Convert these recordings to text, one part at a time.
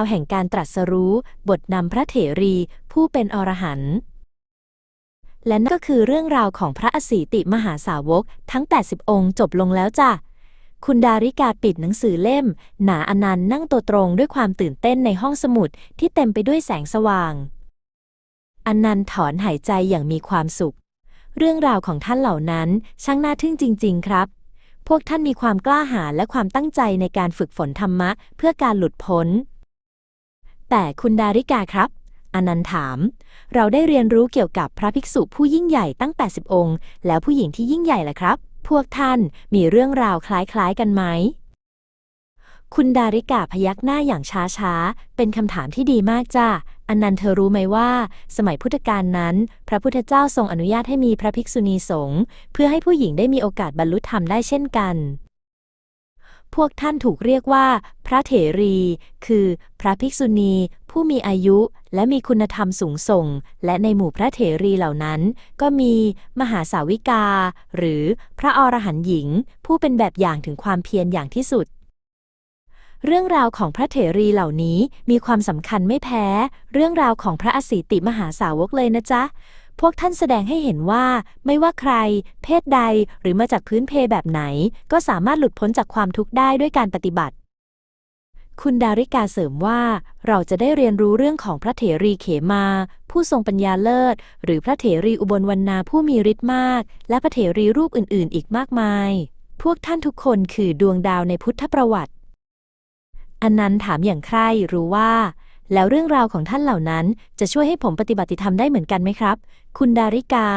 เอาแห่งการตรัสรู้ บทนำพระเถรี ผู้เป็นอรหันต์และนั่นก็คือเรื่องราวของพระอสีติมหาสาวกทั้ง 80 องค์จบลงแล้วจ้ะ คุณดาริกาปิดหนังสือเล่ม หนาอนันต์นั่งตัวตรงด้วยความตื่นเต้นในห้องสมุดที่เต็มไปด้วยแสงสว่าง อนันต์ถอนหายใจอย่างมีความสุข เรื่องราวของท่านเหล่านั้นช่างน่าทึ่งจริง ๆ ครับ พวกท่านมีความกล้าหาญและความตั้งใจในการฝึกฝนธรรมะเพื่อการหลุดพ้น แต่คุณดาริกาครับ อนันต์ถาม เราได้เรียนรู้เกี่ยวกับพระภิกษุผู้ยิ่งใหญ่ตั้ง80องค์ แล้วผู้หญิงที่ยิ่งใหญ่ล่ะครับ พวกท่านมีเรื่องราวคล้ายๆกันไหม คุณดาริกาพยักหน้าอย่างช้าๆ เป็นคำถามที่ดีมากจ้าอันนันเธอรู้ไหมว่า สมัยพุทธกาลนั้น พระพุทธเจ้าทรงอนุญาตให้มีพระภิกษุณีสงฆ์เพื่อให้ผู้หญิงได้มีโอกาสบรรลุธรรมได้เช่นกัน พวกท่านถูกเรียกว่า พระเถรี คือ พระภิกษุณี ผู้มีอายุและมีคุณธรรมสูงส่ง และในหมู่พระเถรีเหล่านั้น ก็มีมหาสาวิกา หรือพระอรหันต์หญิง ผู้เป็นแบบอย่างถึงความเพียรอย่างที่สุด เรื่องราวของพระเถรีเหล่านี้มีความสำคัญไม่แพ้ เรื่องราวของพระอสีติมหาสาวกเลยนะจ๊ะ พวกท่านแสดงให้เห็นว่า ไม่ว่าใคร เพศใดหรือมาจากพื้นเพแบบไหน ก็สามารถหลุดพ้นจากความทุกข์ได้ด้วยการปฏิบัติ คุณดาริกาเสริมว่า เราจะได้เรียนรู้เรื่องของพระเถรีเขมา ผู้ทรงปัญญาเลิศ หรือพระเถรีอุบลวรรณาผู้มีฤทธิ์มาก และพระเถรีรูปอื่น ๆ อีกมากมาย พวกท่านทุกคนคือดวงดาวในพุทธประวัติอันนั้นถามอย่างใครรู้ว่า แล้วเรื่องราวของท่านเหล่านั้นจะช่วยให้ผมปฏิบัติธรรมได้เหมือนกันไหมครับ คุณดาริกา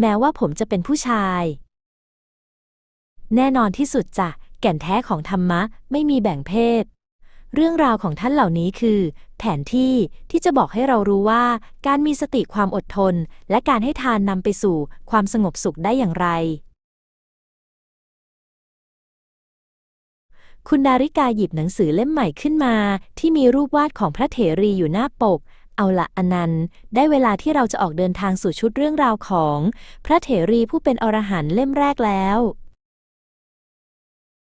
แม้ว่าผมจะเป็นผู้ชาย แน่นอนที่สุดจ้ะแก่นแท้ของธรรมะไม่มีแบ่งเพศ เรื่องราวของท่านเหล่านี้คือ แผนที่ที่จะบอกให้เรารู้ว่า การมีสติความอดทน และการให้ทานนำไปสู่ความสงบสุขได้อย่างไร คุณดาริกาหยิบหนังสือเล่มใหม่ขึ้นมา ที่มีรูปวาดของพระเถรีอยู่หน้าปก เอาละอนันต์ ได้เวลาที่เราจะออกเดินทางสู่ชุดเรื่องราวของ พระเถรีผู้เป็นอรหันต์เล่มแรกแล้ว